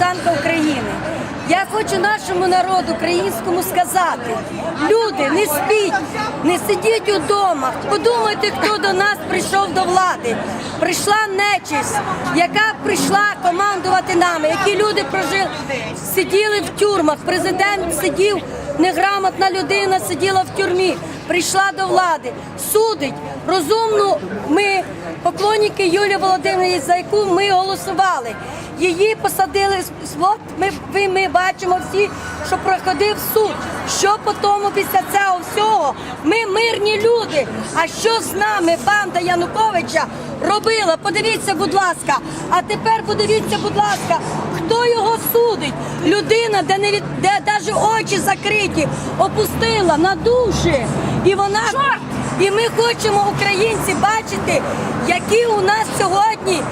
гражданка України. Я хочу нашому народу українському сказати: люди, не спіть, не сидіть удома. Подумайте, хто до нас прийшов до влади. Прийшла нечисть, яка прийшла командувати нами, які люди прожили, сиділи в тюрмах. Президент сидів, неграмотна людина сиділа в тюрмі, прийшла до влади, судить розумну. Ми поклонники Юлії Володимирівни, за яку ми голосували. Її посадили от Ми, ви- ми бачимо всі, що проходив суд. Що по тому після цього всього? Ми мирні люди. А що з нами банда Януковича робила? Подивіться, будь ласка. А тепер подивіться, будь ласка, хто його судить? Людина, де не від де навіть очі закриті, опустила на душі. І вона і ми хочемо, українці, бачити, які у нас сьогодні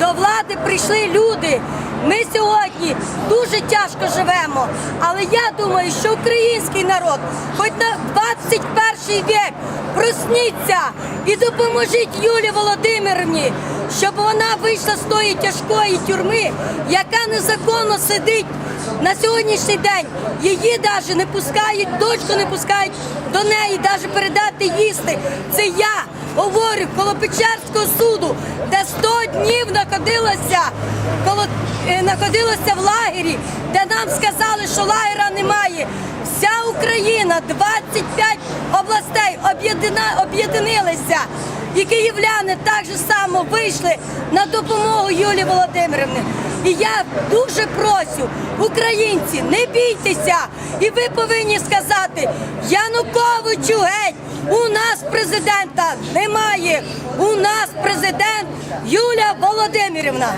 до влади прийшли люди. Ми сьогодні дуже тяжко живемо. Але я думаю, що український народ, хоч на 21 вік, просніться і допоможіть Юлі Володимирівні, щоб вона вийшла з тої тяжкої тюрми, яка незаконно сидить на сьогоднішній день. Її навіть не пускають, дочку не пускають до неї, навіть передати їсти. Це я говорю коло Печерського суду, де 100 днів знаходилася, коло е, знаходилася в лагері, де нам сказали, що лагера немає. Україна, 25 областей об'єднилися. І київляни так же само вийшли на допомогу Юлії Володимирівні. І я дуже просю, українці, не бійтеся, і ви повинні сказати Януковичу геть. У нас президента немає. У нас президент Юлія Володимирівна.